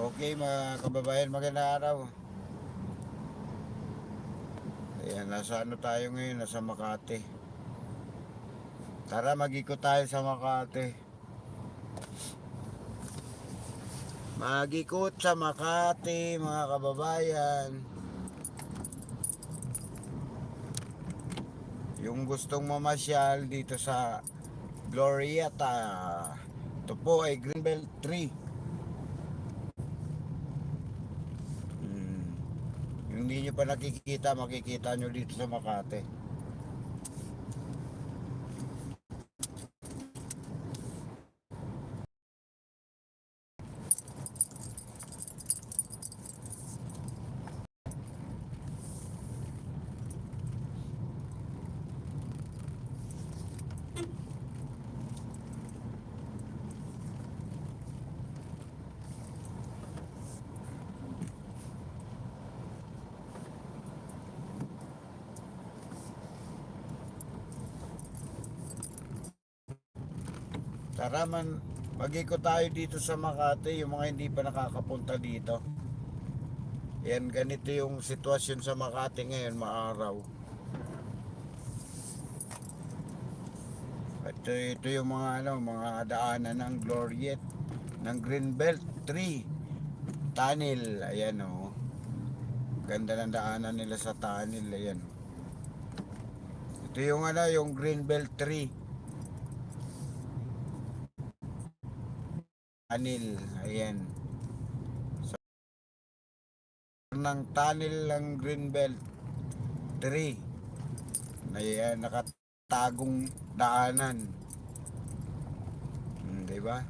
Okay mga kababayan, magandang araw. Ayan, nasa ano tayo ngayon? Nasa Makati. Tara, mag-ikot tayo sa Makati. Mag-ikot sa Makati, mga kababayan. Yung gustong mamasyal dito sa Glorieta. Ito po ay Greenbelt 3. Hmm. Yung hindi nyo pa nakikita, makikita nyo dito sa Makati. Tara man, mag-ikot tayo dito sa Makati, yung mga hindi pa nakakapunta dito. Yan, ganito yung sitwasyon sa Makati ngayon, maaraw. Ito, ito yung mga ano, mga daanan ng Gloriet, ng Greenbelt 3. Tunnel, ayan o. Ganda ng daanan nila sa tunnel, ayan. Ito yung ano, yung Greenbelt 3. Anil, ayan. Sa ng tunnel ng Greenbelt 3. Ayan, nakatagong daanan. Hmm, di ba?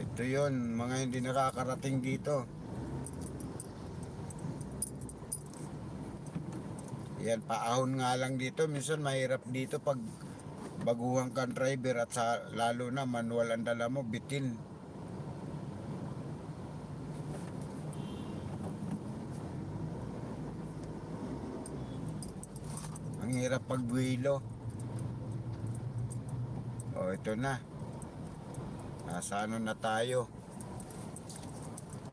Ito yon mga hindi nakakarating dito. Yan, paahon nga lang dito. Minsan mahirap dito pag baguhan kang driver at sa, lalo na manual ang dala mo, bitin. Ang hirap pag buwilo. O, ito na. Nasa ano na tayo.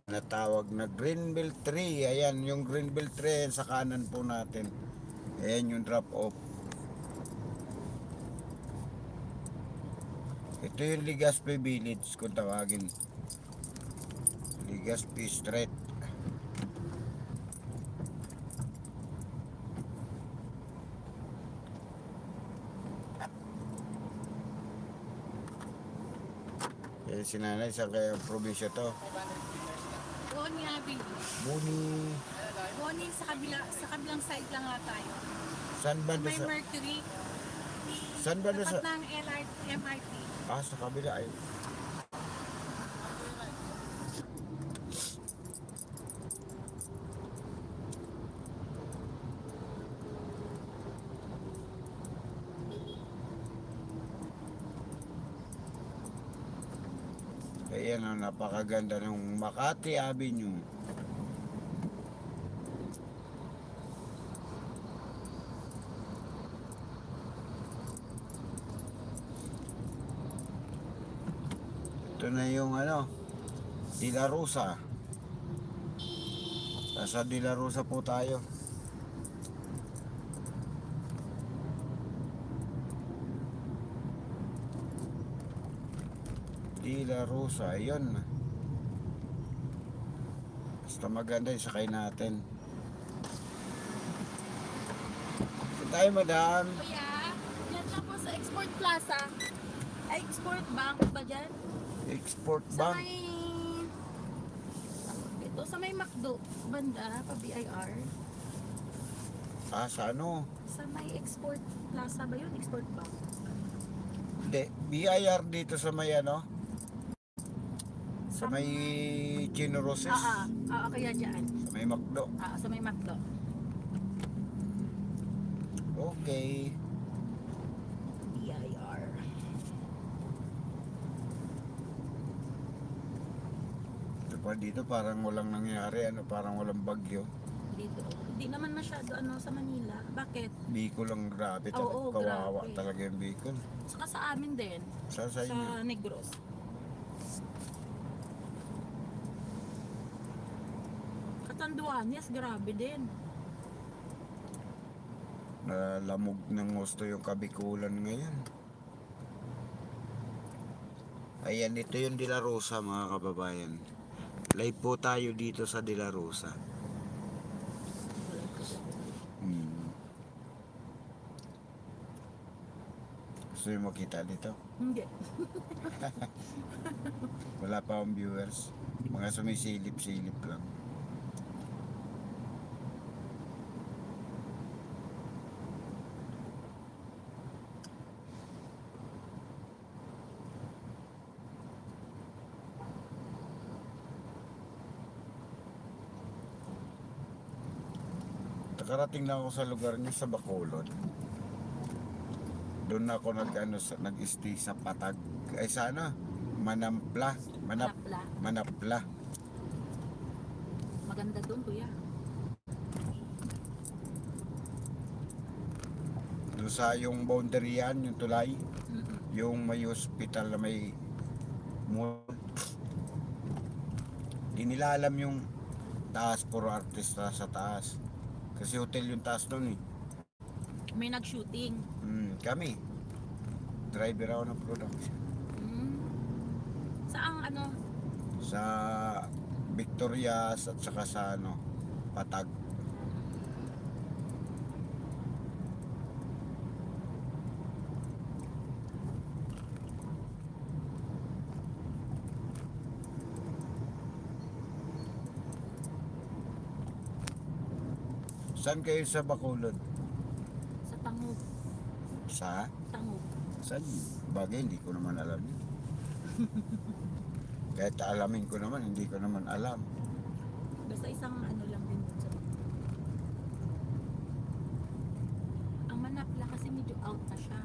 Natawag na Greenbelt 3. Ayan, yung 3 yan sa kanan po natin. Ayan yung drop off. Ito yung Ligaspi Village kung tawagin. Ligaspi Street. Eh, si nanay, sa kaya probinsya to? Bonnie Avenue. Muni, Bonnie sa kabila sa kabilang side lang nga tayo. saan ba May sa... Mercury. Saan ba doon sa... Tapat ng LRT, MRT. Ah, sa kabila ay. Ayan ang napakaganda ng Makati Avenue. Na yung ano, De Rosa. Nasa De Rosa po tayo. De Rosa, ayun. Basta maganda yung sakay natin. Ito tayo, madam. Kuya, yan lang po sa Export Plaza. Export Bank ba dyan? Export Sa Bank. may... Ito, sa may McDo. Banda, pa BIR. Ah, sa ano? Sa may Export Plaza ba yun? Export Bank. Hindi, BIR dito sa may ano? Sa may Chinorosis. Ah, ah. Ah, kaya dyan. Sa may Macdo. Ah, sa may McDo. Okay. BIR. Ito pa dito parang walang nangyari. Ano, parang walang bagyo. dito. Hindi naman masyado ano sa Manila. Bakit? Bicol ang grabe talaga. Oo, Kawawa grabe. talaga yung Bicol. Saka sa amin din. Sa sa Sa inyo. Negros. Katanduanes, grabe din. Nalamog ng gusto yung kabikulan ngayon. Ayan, ito yung De La Rosa mga kababayan. Live po tayo dito sa De La Rosa. Hmm. Gusto nyo makita dito? Hindi. Wala pa akong viewers. Mga sumisilip-silip lang. Nakarating na ako sa lugar niyo sa Bacolod. Doon ako nag ano, sa- nag-stay sa Patag. Ay sana Manampla, Manap. Manapla. Maganda doon, kuya. Doon sa yung boundary yan, yung tulay, Mm-mm. yung may hospital na may mall. Di nila alam yung taas puro artista sa taas. Kasi hotel yung taas doon eh. May nag-shooting. Mm, kami. Driver ako ng production. Mm. Saang ano? Sa Victorias at saka sa ano, Patag. Saan kayo sa Bacolod? Sa Tangog. Sa? Tangog. Saan? Bagay, hindi ko naman alam yun. Kahit alamin ko naman, hindi ko naman alam. Basta isang ano lang din sa Ang Manapla kasi medyo out na siya.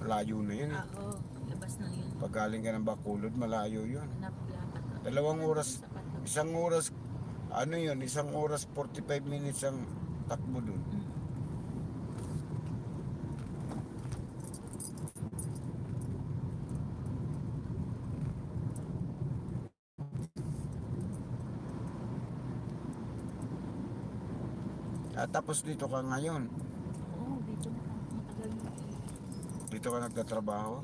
Malayo na yun. Ah, Oo, labas na yun. Pag galing ka ng Bacolod, malayo yun. Manapla. Dalawang oras. Isang oras, ano yun, isang oras 45 minutes ang takbo dun. At tapos dito ka ngayon. Oo, dito na. Matagal na. Dito ka nagtatrabaho.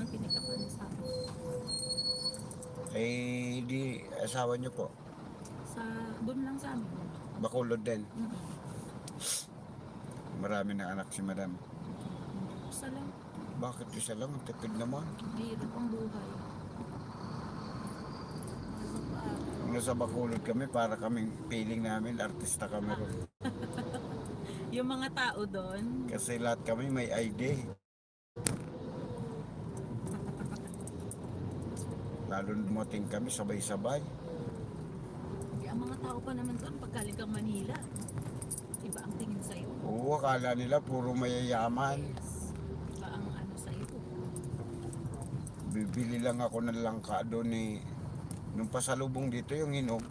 Pinikapan sa akin. Eh, di asawa niyo po. Doon lang sa amin. Bacolod din. Mm-mm. Marami na anak si madam. Isa lang. Bakit isa lang? Ang Tipid naman. Hirap ang buhay. Ano pa? Nung sa Bacolod kami, para kaming feeling namin, artista kami ron. Yung mga tao doon, Kasi lahat kami may ID. Lalo dumating kami sabay-sabay. Tao pa naman doon, pag galing kang Manila, iba ang tingin sa'yo. Oo, akala nila puro mayayaman. Yes. Iba ang ano sa'yo. Bibili lang ako ng langka doon ni nung pasalubong dito yung hinog.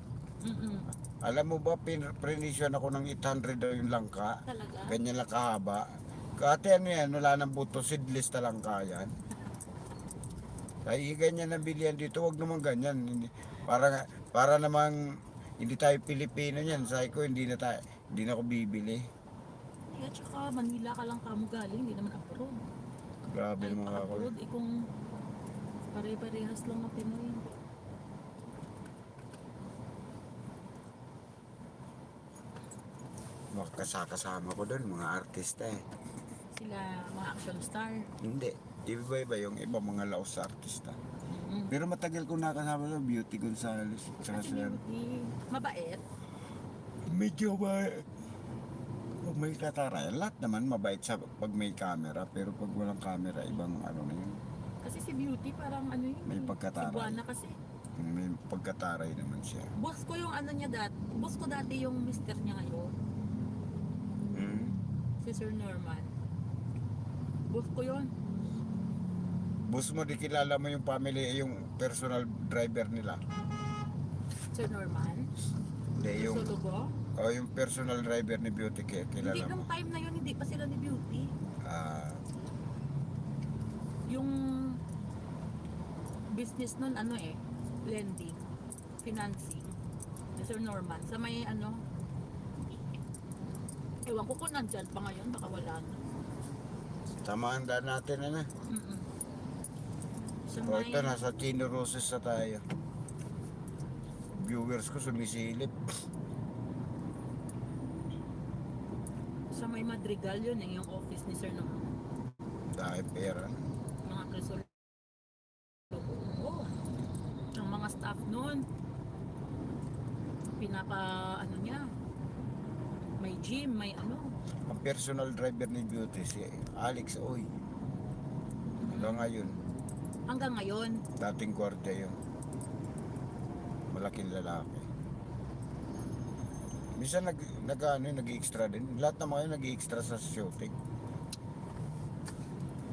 Mm-mm. Alam mo ba, prenisyon ako ng 800 daw yung langka. Talaga? Ganyan lang kahaba. Kati ano yan, wala nang buto, seedless na langka yan. Ay, ganyan na bilihan dito, wag naman ganyan. Para, para namang hindi tayo Pilipino yan. Sabi ko, hindi na tayo, hindi na ako bibili. Kaya tsaka Manila ka lang kamo galing, hindi naman abroad. Grabe Kahit mga ako. abroad, eh kung pare-parehas lang na Pinoy. Mga kasakasama ko doon, mga artista eh. Sila mga action star. Hindi. Iba-iba yung iba mga laos sa artista. Mm. Pero matagal ko nakasama sa Beauty Gonzales. Tsaka sila. beauty, mabait. Medyo ba... Pag may katara, lahat naman mabait sa pag may camera. Pero pag walang camera, ibang ano na yun. Kasi si Beauty parang ano yun. May eh, pagkataray. Cebuana kasi. May pagkataray naman siya. Boss ko yung ano niya dati. Boss ko dati yung mister niya ngayon. Hmm? Si Sir Norman. Boss ko yun. Boss mo, di kilala mo yung family, yung personal driver nila. Sir Norman. Hindi, Hindi, yung, Sulugo? oh, yung personal driver ni Beauty Hindi, kilala nung mo. time na yun, hindi pa sila ni Beauty. Ah, Yung business nun, ano eh, lending, financing. Sir Norman, sa may ano, ewan ko kung nandyan pa ngayon, baka wala na. tamaan daan natin, ano? Mm-mm. Sa O, may, Oh, ito, nasa Chino Roses na tayo. Viewers ko sumisilip. sa may Madrigal yun eh, yung office ni Sir Norman. Dahil pera. mga Crisol. Oo. Ang mga staff noon, pinapa, ano niya, may gym, may ano. Ang personal driver ni Beauty, si Alex Oy. Hanggang ngayon, Hanggang ngayon, dating gwardiya yun. Malaking lalaki. Minsan nag, nag, ano, nag-extra din. Lahat mga yun nag-extra sa shooting.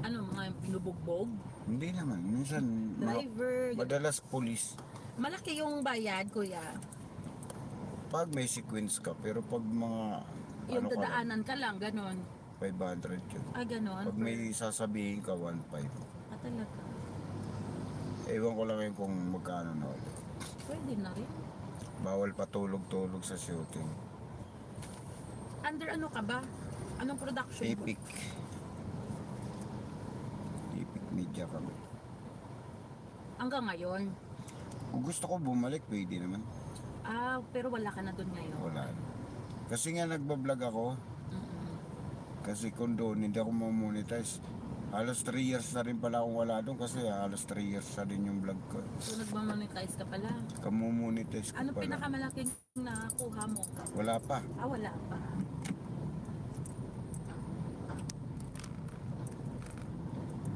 ano, mga binubugbog, Hindi naman. Minsan, ma- driver, madalas police. malaki yung bayad, kuya. Pag may sequence ka, pero pag mga Yung ano ka lang, dadaanan ka lang, ganon. 500 yun. Ah, ganon. Pag may sasabihin ka, 1.5. Ah, talaga. Ewan ko lang yun kung magkano na ulit. Pwede na rin. Bawal patulog-tulog sa shooting. Under ano ka ba? Anong production? Epic. Epic media kami. Hanggang ngayon. Kung gusto ko bumalik, pwede naman. Ah, pero wala ka na doon ngayon. Wala. Kasi nga nagbablog ako. Mm-mm. Kasi kung doon, hindi ako mamonetize. Halos 3 years na rin pala akong wala doon kasi halos 3 years na rin yung vlog ko. So, nagmamonetize ka pala. Kamumonetize ko Ano pala. pinakamalaking nakuha mo? Wala pa. Ah, wala pa.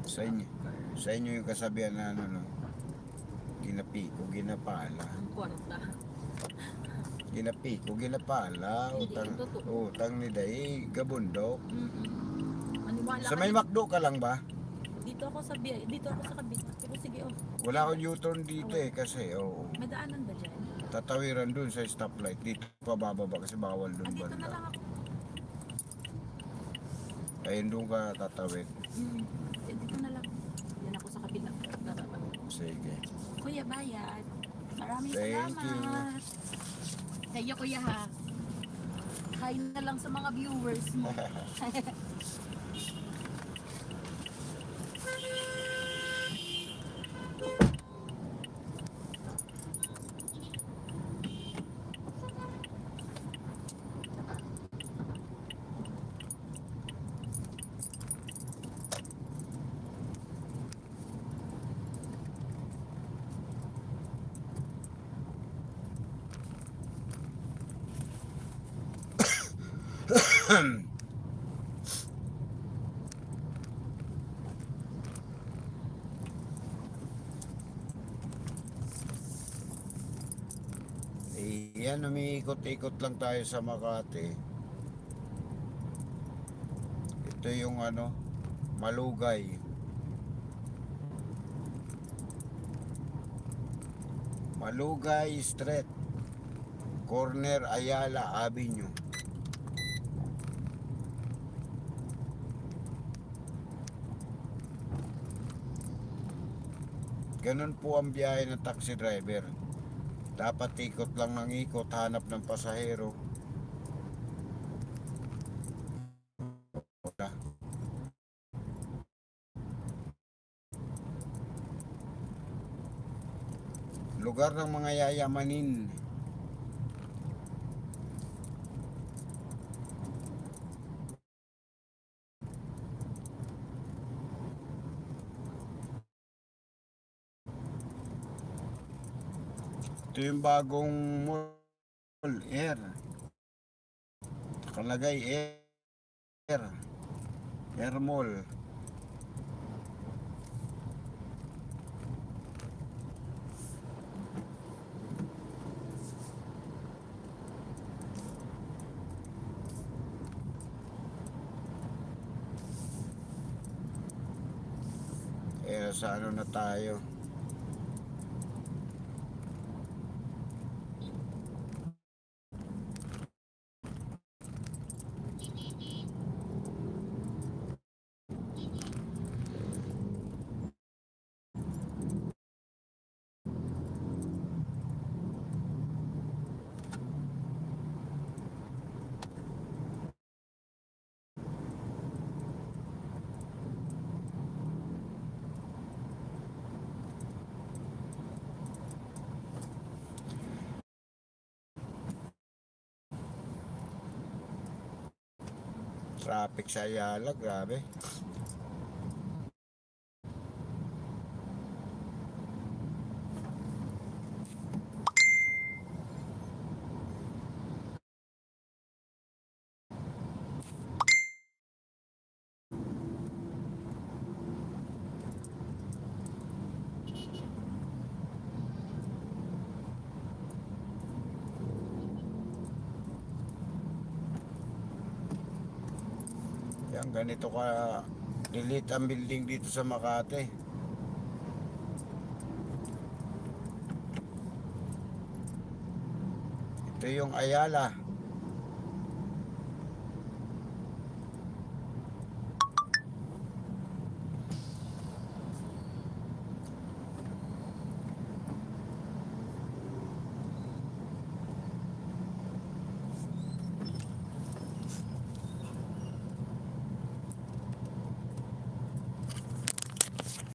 Sa inyo. Sa inyo yung kasabihan na ano no. Ginapiko, ginapala. Ang kwarta. Ginapiko, ginapala. Hindi, Utang, totoo. utang ni Day, gabundok. Mm-mm. Maniwala Sa may McDo ka lang ba? Dito ako sa biya, dito ako sa kabit. Pero sige, oh. Wala akong U-turn dito eh kasi oh, May daanan ba dyan? tatawiran dun sa stoplight. Dito pa bababa kasi bawal Ah, dun dito na banda. lang ako. Ayun doon ka tatawid. Mm. Eh, dito na lang. Yan ako sa kabila. Bababa. Sige. Kuya Bayad, maraming Thank salamat. Kayo kuya ha. Hi na lang sa mga viewers mo. Eh, yan, umiikot-ikot lang tayo sa Makati. Ito yung ano, Malugay. Malugay Street. Corner Ayala Avenue. Ganun po ang biyahe ng taxi driver. Dapat ikot lang ng ikot, hanap ng pasahero. Lugar ng mga yayamanin. Ito yung bagong mall, air. Nakalagay air. Air mall. Eh, sa ano na tayo? Traffic sa Ayala, grabe. Yan, ganito ka delete ang building dito sa Makati. Ito yung Ayala.